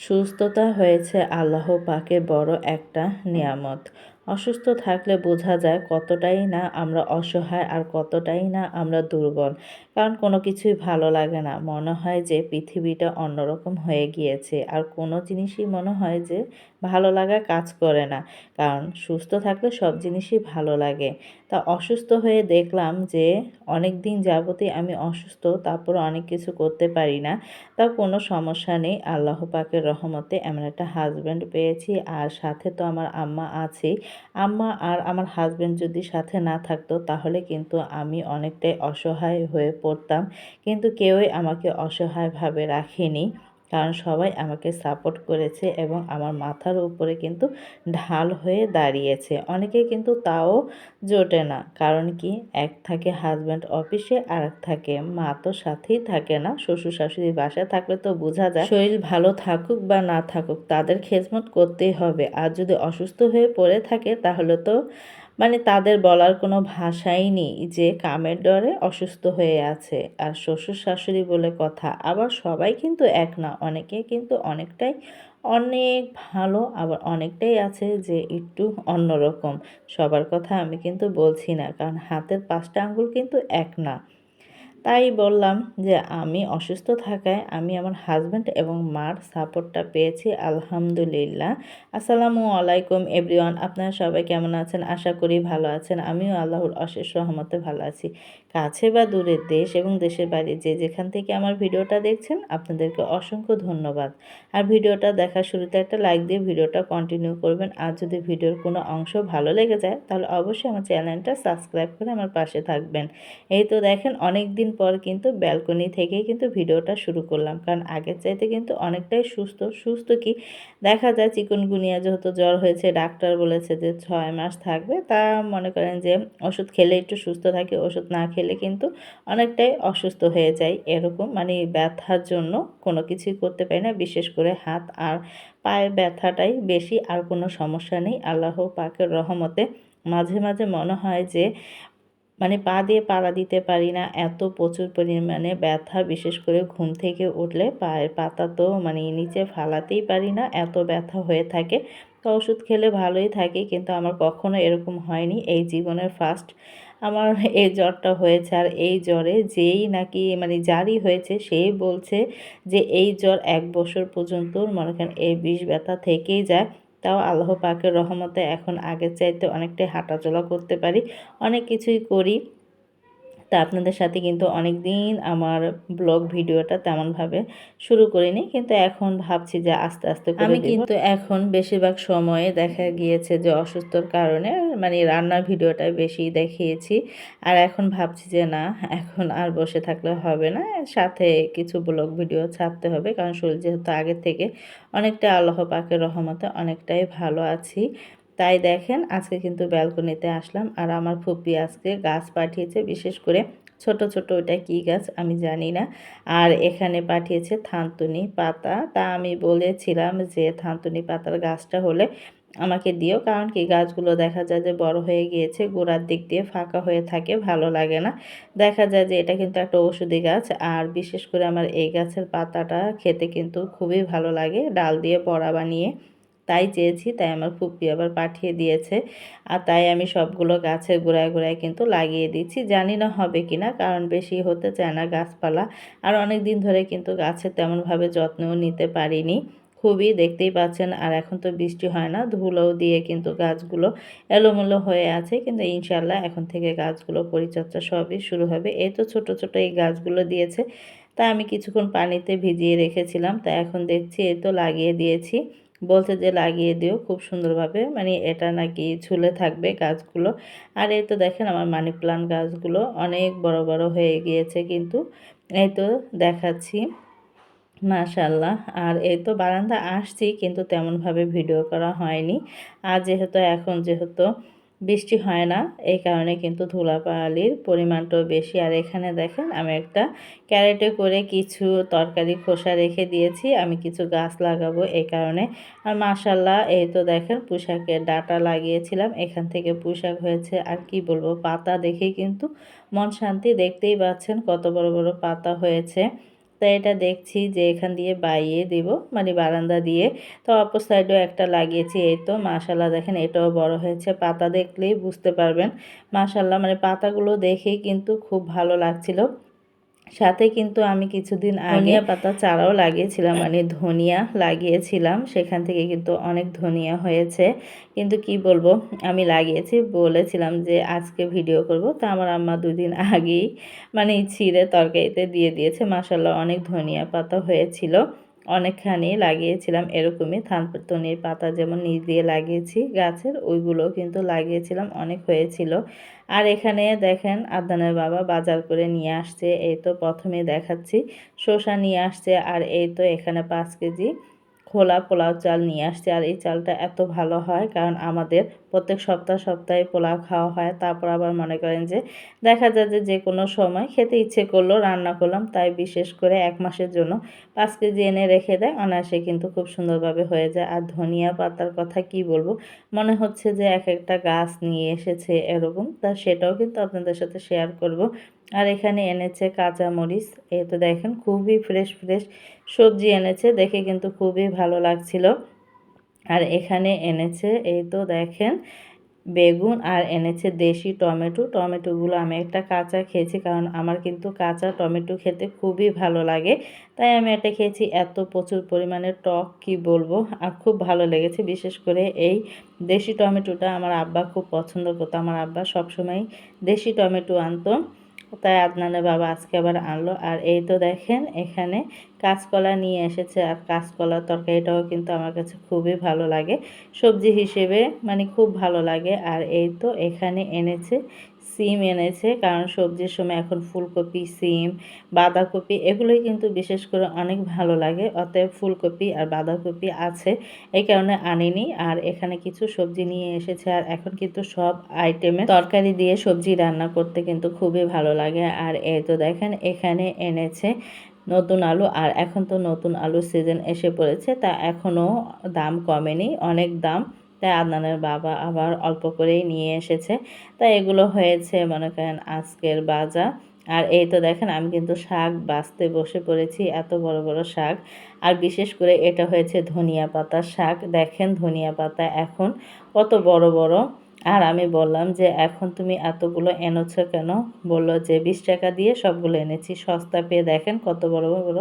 সুস্থতা হয়েছে আল্লাহ পাকে বড় একটা নিয়ামত। অসুস্থ থাকলে বোঝা যায় কতটাই না আমরা অসহায় আর কতটাই না আমরা দুর্বল। কারণ কোনো কিছুই ভালো লাগে না। মনে হয় যে পৃথিবীটা অন্যরকম হয়ে গিয়েছে। আর কোনো জিনিসই মনে হয় যে ভালো লাগা কাজ করে না। কারণ সুস্থ থাকলে সব জিনিসই ভালো লাগে। তা অসুস্থ হয়ে দেখলাম যে অনেক দিন যাবতই আমি অসুস্থ তারপর অনেক কিছু করতে পারি না। তা কোনো সমস্যা নেই। আল্লাহ পাকের রহমতে এমন একটা হাজব্যান্ড পেয়েছি। আর সাথে তো আমার আম্মা আছেই। আম্মা আর আমার হাজব্যান্ড যদি সাথে না থাকতো, তাহলে কিন্তু আমি অনেকটাই অসহায় হয়ে পড়তাম। কিন্তু কেউই আমাকে অসহায়ভাবে রাখেনি। কারণ সবাই আমাকে সাপোর্ট করেছে এবং আমার মাথার উপরে কিন্তু ঢাল হয়ে দাঁড়িয়েছে। অনেকে কিন্তু তাও জোটে না। কারণ কি? এক থাকে হাজব্যান্ড অফিসে আর এক থাকে মা তো সাথেই থাকে না। শ্বশুর শাশুড়ি বাসায় থাকলে তো বোঝা যায় শরীর ভালো থাকুক বা না থাকুক, তাদের খেজমত করতেই হবে। আর যদি অসুস্থ হয়ে পড়ে থাকে, তাহলে তো মানে তাদের বলার কোনো ভাষাই নেই যে কামের ডরে অসুস্থ হয়ে আছে। আর শ্বশুর শাশুড়ি বলে কথা, আবার সবাই কিন্তু এক না, অনেকে কিন্তু অনেকটাই অনেক ভালো, আবার অনেকটাই আছে যে একটু অন্যরকম। সবার কথা আমি কিন্তু বলছি না, কারণ হাতের পাঁচটা আঙ্গুল কিন্তু এক না। তাই বললাম যে আমি অসুস্থ থাকায় আমি আমার হাজব্যান্ড এবং মার সাপোর্টটা পেয়েছি, আলহামদুলিল্লাহ। আসসালামু আলাইকুম এভরিওয়ান আপনারা সবাই কেমন আছেন? আশা করি ভালো আছেন। আমিও আল্লাহর অশেষ রহমতে ভালো আছি। কাছে বা দূরের দেশ এবং দেশের বাইরে যে যেখান থেকে আমার ভিডিওটা দেখছেন, আপনাদেরকে অসংখ্য ধন্যবাদ। আর ভিডিওটা দেখার শুরুতে একটা লাইক দিয়ে ভিডিওটা কন্টিনিউ করবেন। আর যদি ভিডিওর কোনো অংশ ভালো লেগে যায়, তাহলে অবশ্যই আমার চ্যানেলটা সাবস্ক্রাইব করে আমার পাশে থাকবেন। এই তো দেখেন অনেক দিন পর কিন্তু ব্যালকনি থেকেই কিন্তু ভিডিওটা শুরু করলাম। কারণ আগের চাইতে কিন্তু অনেকটাই সুস্থ সুস্থ কি? দেখা যায় চিকনগুনিয়া যেহেতু জ্বর হয়েছে, ডাক্তার বলেছে যে ছয় মাস থাকবে। তা মনে করেন যে ওষুধ খেলে একটু সুস্থ থাকে, ওষুধ না খেলে কিন্তু অনেকটাই অসুস্থ হয়ে যায় এরকম। মানে ব্যথার জন্য কোনো কিছুই করতে পারি না, বিশেষ করে হাত আর পায়ে ব্যথাটাই বেশি, আর কোনো সমস্যা নেই। আল্লাহ পাকের রহমতে মাঝে মাঝে মনে হয় যে মানে পা দিয়ে পাড়া দিতে পারি না, এত প্রচুর পরিমাণে ব্যথা, বিশেষ করে ঘুম থেকে উঠলে পায়ের পাতা তো মানে নিচে ফালাতেই পারি না, এত ব্যথা হয়ে থাকে। তো ওষুধ খেলে ভালোই থাকে, কিন্তু আমার কখনো এরকম হয়নি। এই জীবনের ফার্স্ট আমার এই জ্বরটা হয়েছে, আর এই জ্বরে যেই নাকি মানে জারি হয়েছে সেই বলছে যে এই জ্বর এক বছর পর্যন্ত মনে করেন এই বিষ ব্যথা থেকেই যায়। তাও আল্লাহ পাকের রহমতে এখন আগের চাইতে অনেকটাই হাঁটাচলা করতে পারি, অনেক কিছুই করি। তা আপনাদের সাথে কিন্তু অনেক দিন আমার ব্লগ ভিডিওটা তেমনভাবে শুরু করিনি কিন্তু এখন ভাবছি যে আস্তে আস্তে আমি কিন্তু এখন বেশিরভাগ সময়ে দেখা গিয়েছে যে অসুস্থর কারণে মানে রান্নার ভিডিওটাই বেশি দেখিয়েছি আর এখন ভাবছি যে না এখন আর বসে থাকলে হবে না সাথে কিছু ব্লগ ভিডিও ছাড়তে হবে কারণ শরীর যেহেতু আগের থেকে অনেকটা আল্লাহ পাকের রহমতে অনেকটাই ভালো আছি। তাই দেখেন আজকে কিন্তু ব্যালকনিতে আসলাম আর আমার ফুপি আজকে গাছ পাঠিয়েছে, বিশেষ করে ছোট ছোট ওটা কি গাছ আমি জানি না। আর এখানে পাঠিয়েছে থানতুনি পাতা। তা আমি বলেছিলাম যে থানতুনি পাতার গাছটা হলে আমাকে দিও, কারণ কি গাছগুলো দেখা যায় যে বড় হয়ে গিয়েছে, গোড়ার দিক দিয়ে ফাঁকা হয়ে থাকে, ভালো লাগে না। দেখা যায় যে এটা কিন্তু একটা ওষুধি গাছ আর বিশেষ করে আমার এই গাছের পাতাটা খেতে কিন্তু খুবই ভালো লাগে, ডাল দিয়ে বড়া বানিয়ে। তাই চেয়েছি, তাই আমার ফুপি আবার পাঠিয়ে দিয়েছে। আর তাই আমি সবগুলো গাছের গোড়ায় গোড়ায় কিন্তু লাগিয়ে দিচ্ছি। জানি না হবে কি না কারণ বেশি হতে চায় না গাছপালা। আর অনেক দিন ধরে কিন্তু গাছের তেমনভাবে যত্নও নিতে পারিনি। খুবই দেখতেই পাচ্ছেন, আর এখন তো বৃষ্টি হয় না ধুলো দিয়ে কিন্তু গাছগুলো এলোমেলো হয়ে আছে। কিন্তু ইনশাল্লাহ এখন থেকে গাছগুলো পরিচর্যা সবই শুরু হবে। এই তো ছোটো ছোটো এই গাছগুলো দিয়েছে। তা আমি কিছুক্ষণ পানিতে ভিজিয়ে রেখেছিলাম তা এখন দেখছি এই তো লাগিয়ে দিয়েছি। বলছে যে লাগিয়ে দিও খুব সুন্দরভাবে। মানে এটা নাকি ঝুলে থাকবে গাছগুলো। আর এই তো দেখেন আমার মানি প্লান্ট গাছগুলো অনেক বড় বড় হয়ে গিয়েছে কিন্তু। এই তো দেখাচ্ছি। মাশাল্লাহ আর এই তো বারান্দা আসছি কিন্তু তেমনভাবে ভিডিও করা হয়নি। আর যেহেতু এখন যেহেতু বৃষ্টি হয় না, এই কারণে কিন্তু ধুলাপালির পরিমাণটাও বেশি। আর এখানে দেখেন, আমি একটা ক্যারেটে করে কিছু তরকারি খোসা রেখে দিয়েছি, আমি কিছু গাছ লাগাবো এই কারণে। আর মাশাল্লাহ, এই তো দেখেন পোশাকের ডাটা লাগিয়েছিলাম, এখান থেকে পোশাক হয়েছে। আর কি বলব, পাতা দেখেই কিন্তু মন শান্তি দেখতেই পাচ্ছেন কত বড় বড় পাতা হয়েছে। তাই এটা দেখছি যে এখান দিয়ে বাইয়ে দিব মানে বারান্দা দিয়ে। তো অপর সাইডেও একটা লাগিয়েছি, এই তো মাশাল্লাহ দেখেন এটাও বড় হয়েছে, পাতা দেখলেই বুঝতে পারবেন। মাশাল্লাহ মানে পাতাগুলো দেখেই কিন্তু খুব ভালো লাগছিল। সাথে কিন্তু আমি কিছুদিন আগে পাতা চারাও লাগিয়েছিলাম মানে ধনিয়া লাগিয়েছিলাম সেখান থেকে কিন্তু অনেক ধনিয়া হয়েছে। কিন্তু কি বলব আমি লাগিয়েছি বলেছিলাম যে আজকে ভিডিও করব তা আমার আম্মা দুদিন আগেই মানে ছিঁড়ে তরকারিতে দিয়ে দিয়েছে মাসাল্লাহ অনেক ধনিয়া পাতা হয়েছিল। অনেকখানি লাগিয়েছিলাম এরকমই থানতনির পাতা যেমন নিচ দিয়ে লাগিয়েছি গাছের, ওইগুলো কিন্তু লাগিয়েছিলাম, অনেক হয়েছিল। আর এখানে দেখেন আদানের বাবা বাজার করে নিয়ে আসছে, এই তো প্রথমে দেখাচ্ছি। শসা নিয়ে আসছে আর এই তো এখানে পাঁচ কেজি খোলা পোলাও চাল নিয়ে আসছে। আর এই চালটা এত ভালো হয়, কারণ আমাদের প্রত্যেক সপ্তাহ সপ্তাহে পোলাও খাওয়া হয়। তারপর আবার মনে করেন যে দেখা যায় যে যে কোনো সময় খেতে ইচ্ছে করল রান্না করলাম। তাই বিশেষ করে এক মাসের জন্য পাঁচ কেজি এনে রেখে দেয়। অনায়াসে কিন্তু খুব সুন্দরভাবে হয়ে যায়। আর ধনিয়া পাতার কথা কি বলব? মনে হচ্ছে যে এক একটা গাছ নিয়ে এসেছে এরকম। তা সেটাও কিন্তু আপনাদের সাথে শেয়ার করব। আর এখানে এনেছে কাঁচা মরিচ এই তো দেখেন খুবই ফ্রেশ ফ্রেশ সবজি এনেছে, দেখে কিন্তু খুবই ভালো লাগছিল। আর এখানে এনেছে, এই তো দেখেন, বেগুন আর এনেছে দেশি টমেটো। টমেটোগুলো আমি একটা কাঁচা খেয়েছি, কারণ আমার কিন্তু কাঁচা টমেটো খেতে খুবই ভালো লাগে। তাই আমি এটা খেয়েছি, এত প্রচুর পরিমাণে টক, কি বলব? আর খুব ভালো লেগেছে, বিশেষ করে এই দেশি টমেটোটা আমার আব্বা খুব পছন্দ করতো। আমার আব্বা সবসময় দেশি টমেটো আনতো। তাই আদনানের বাবা আজকে আবার আনলো। আর এই তো দেখেন, এখানে কাঁচকলা নিয়ে এসেছে। আর কাঁচকলার তরকারিটাও কিন্তু আমার কাছে খুবই ভালো লাগে। সবজি হিসেবে মানে খুব ভালো লাগে। আর এই তো এখানে এনেছে সিম এনেছে, কারণ সবজির সময় এখন ফুলকপি, সিম, বাঁধাকপি এগুলোই কিন্তু বিশেষ করে অনেক ভালো লাগে। অতএব ফুলকপি আর বাঁধাকপি আছে, এই কারণে আনিনি। আর এখানে কিছু সবজি নিয়ে এসেছে, আর এখন কিন্তু সব আইটেমে তরকারি দিয়ে সবজি রান্না করতে কিন্তু খুবই ভালো লাগে। আর এই তো দেখেন, এখানে এনেছে নতুন আলু, আর এখন তো নতুন আলুর সিজন এসে পড়েছে, তা এখনও দাম কমেনি, অনেক দাম। তাই আদনানের বাবা আবার অল্প করেই নিয়ে এসেছে। তাই এগুলো হয়েছে, মনে করেন, আজকের বাজার আর এই তো দেখেন, আমি কিন্তু শাক বাঁচতে বসে পড়েছি, এত বড় বড় শাক। আর বিশেষ করে এটা হয়েছে ধনিয়া পাতার শাক। দেখেন ধনিয়া পাতা এখন কত বড় বড়। আর আমি বললাম যে, এখন তুমি এতগুলো এনেছো কেন? বলল যে, বিশ টাকা দিয়ে সবগুলো এনেছি, সস্তা পেয়ে দেখেন কত বড় বড়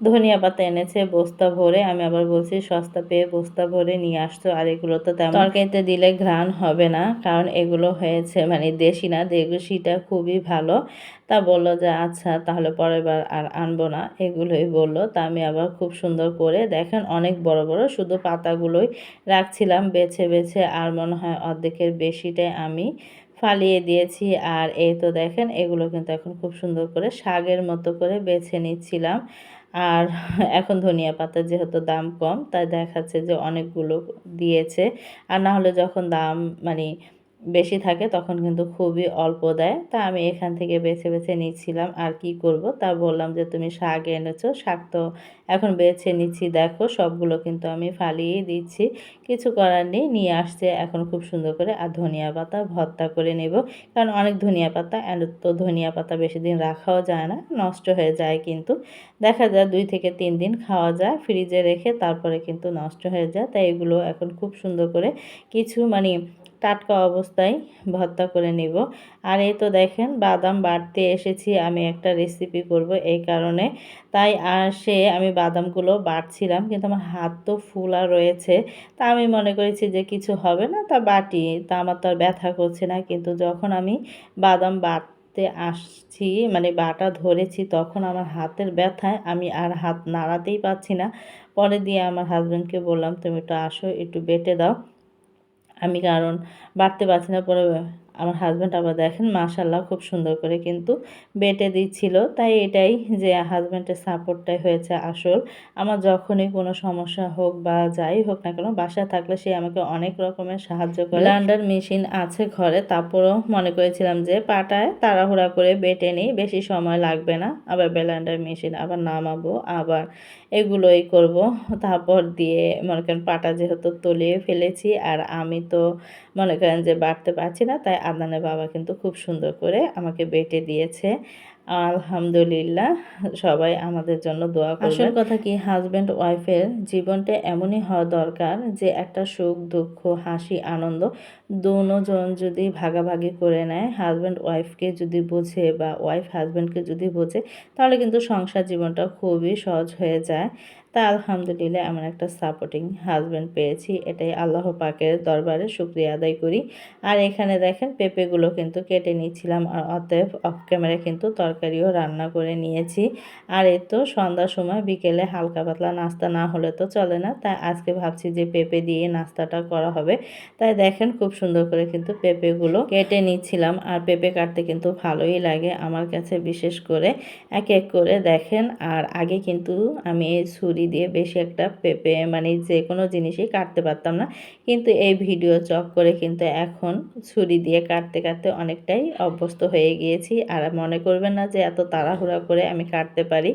ধনিয়া পাতা এনেছে, বস্তা ভরে। আমি আবার বলছি, সস্তা পেয়ে বস্তা ভরে নিয়ে আসতো আর এগুলো তো তেমন তরকারিতে দিলে ঘ্রাণ হবে না, কারণ এগুলো হয়েছে মানে দেশি না, দেশিটা খুবই ভালো। তা বলল যে আচ্ছা তাহলে পরের বার আর আনব না। এগুলোই বলল। তা আমি আবার খুব সুন্দর করে, দেখেন অনেক বড় বড়, শুধু পাতাগুলোই রাখছিলাম, বেছে বেছে, আর মনে হয় অর্ধেকের বেশিটাই আমি ফালিয়ে দিয়েছি। আর এই তো দেখেন, এগুলো কিন্তু এখন খুব সুন্দর করে শাগের মতো করে বেছে নিচ্ছিলাম। আর এখন ধনিয়া পাতা যেহেতু দাম কম, তাই দেখাচ্ছে যে অনেকগুলো দিয়েছে। আর না হলে যখন দাম মানে বেশি থাকে তখন কিন্তু খুবই অল্প দেয়। তা আমি এখান থেকে বেছে বেছে নিচ্ছিলাম। আর কি করব? তা বললাম যে, তুমি শাক এনেছো, শাক তো এখন বেছে নিচ্ছি, দেখো, সবগুলো কিন্তু আমি ফালিয়ে দিচ্ছি। কিছু করার নেই, নিয়ে আসছে এখন খুব সুন্দর করে। আর ধনিয়া পাতা ভর্তা করে নেব। কারণ অনেক ধনিয়া পাতা তো ধনিয়া পাতা বেশি দিন রাখাও যায় না, নষ্ট হয়ে যায় কিন্তু। দেখা যায় দুই থেকে তিন দিন খাওয়া যায়, ফ্রিজে রেখে তারপরে কিন্তু নষ্ট হয়ে যায়। তাই এগুলো এখন খুব সুন্দর করে কিছু মানে টাটকা অবস্থায় ভর্তা করে নিব। আর এই তো দেখেন, বাদাম বাড়তে এসেছি, আমি একটা রেসিপি করব এই কারণে। তাই আর সে, আমি বাদামগুলো বাটছিলাম কিন্তু আমার হাত তো ফুলা রয়েছে। তা আমি মনে করেছি যে কিছু হবে না, তা বাটি, তা আমার তো আর ব্যথা করছে না। কিন্তু যখন আমি বাদাম বাটতে আসছি মানে বাটা ধরেছি, তখন আমার হাতের ব্যথায় আমি আর হাত নাড়াতেই পাচ্ছি না। পরে দিয়ে আমার হাজব্যান্ডকে বললাম, তুমি একটু আসো, একটু বেটে দাও। আমি কারণ বাড়তে পারছি না পরে আমার হাজব্যান্ড আবার দেখেন মাশাল্লাহ খুব সুন্দর করে কিন্তু বেটে দিচ্ছিল। তাই এটাই যে হাজব্যান্ডের সাপোর্টটাই হয়েছে আসল। আমার যখনই কোনো সমস্যা হোক বা যাই হোক না কেন, বাসায় থাকলে সে আমাকে অনেক রকমের সাহায্য করে। ব্লান্ডার মেশিন আছে ঘরে, তারপরেও মনে করেছিলাম যে পাটায় তাড়াহুড়া করে বেটে নিই, বেশি সময় লাগবে না। আবার ব্লান্ডার মেশিন আবার নামাবো, আবার এগুলোই করব। তারপর দিয়ে মনে করেন পাটা যেহেতু তলিয়ে ফেলেছি, আর আমি তো মনে করেন যে বাড়তে পারছি না, তাই আদানের বাবা কিন্তু খুব সুন্দর করে আমাকে বেটে দিয়েছে। আলহামদুলিল্লাহ, সবাই আমাদের জন্য দোয়া আসল কথা কি হাজব্যান্ড ওয়াইফের জীবনটা এমনই হওয়া দরকার যে একটা সুখ, দুঃখ, হাসি, আনন্দ দুজন যদি ভাগাভাগি করে নেয় হাজব্যান্ড ওয়াইফকে যদি বোঝে বা ওয়াইফ হাজব্যান্ডকে যদি বোঝে, তাহলে কিন্তু সংসার জীবনটা খুবই সহজ হয়ে যায়। তা আলহামদুলিল্লাহ এমন একটা সাপোর্টিং হাজব্যান্ড পেয়েছি, এটাই আল্লাহ পাকের দরবারে শুক্রিয়া আদায় করি। আর এখানে দেখেন পেঁপেগুলো কিন্তু কেটে নিচ্ছিলাম আর অতএব অফ ক্যামেরা কিন্তু তরকারিও রান্না করে নিয়েছি। আর এই তো সন্ধ্যার সময় বিকেলে হালকা পাতলা নাস্তা না হলে তো চলে না, তাই আজকে ভাবছি যে পেঁপে দিয়ে নাস্তাটা করা হবে। তাই দেখেন খুব সুন্দর করে কিন্তু পেঁপেগুলো কেটে নিচ্ছিলাম, আর পেঁপে কাটতে কিন্তু ভালোই লাগে আমার কাছে বিশেষ করে এক এক করে দেখেন। আর আগে কিন্তু আমি এই ছুরি দিয়ে বেশি একটা পেঁপে মানে যে কোনো জিনিসই কাটতে পারতাম না। কিন্তু এই ভিডিও চক করে কিন্তু এখন ছুরি দিয়ে কাটতে কাটতে অনেকটাই অভ্যস্ত হয়ে গিয়েছি। আর মনে করবেন না যে এত তাড়াহুড়া করে আমি কাটতে পারি।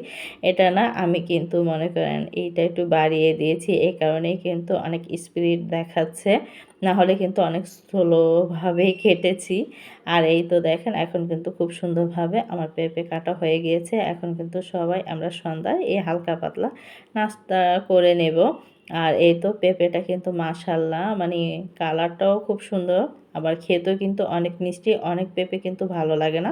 এটা না আমি কিন্তু মনে করেন এইটা একটু বাড়িয়ে দিয়েছি। এই কারণেই কিন্তু অনেক স্পিরিট দেখাচ্ছে। না হলে কিন্তু অনেক স্লোভাবেই কেটেছি আর এই তো দেখেন, এখন কিন্তু খুব সুন্দরভাবে আমার পেঁপে কাটা হয়ে গিয়েছে। এখন কিন্তু সবাই আমরা সন্ধ্যায় এই হালকা পাতলা নাস্তা করে নেব। আর এই তো পেঁপেটা কিন্তু মাসাল্লা মানে কালারটাও খুব সুন্দর। আবার খেতেও কিন্তু অনেক মিষ্টি, অনেক পেঁপে কিন্তু ভালো লাগে না।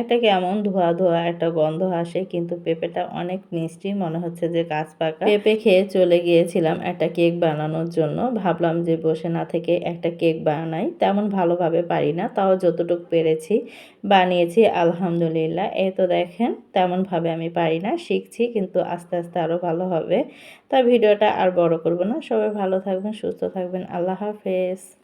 একটা কেমন ধোয়া ধোয়া একটা গন্ধ আসে কিন্তু পেঁপেটা অনেক মিষ্টি। মনে হচ্ছে যে গাছ পাকা। পেঁপে খেয়ে চলে গিয়েছিলাম একটা কেক বানানোর জন্য। ভাবলাম যে বসে না থেকে একটা কেক বানাই। তেমন ভালোভাবে পারি না, তাও যতটুকু পেরেছি বানিয়েছি, আলহামদুলিল্লাহ। এই তো দেখেন, তেমনভাবে আমি পারি না, শিখছি কিন্তু আস্তে আস্তে আরও ভালো হবে। তা ভিডিওটা আর বড় করব না। সবাই ভালো থাকবেন, সুস্থ থাকবেন। আল্লাহ হাফেজ।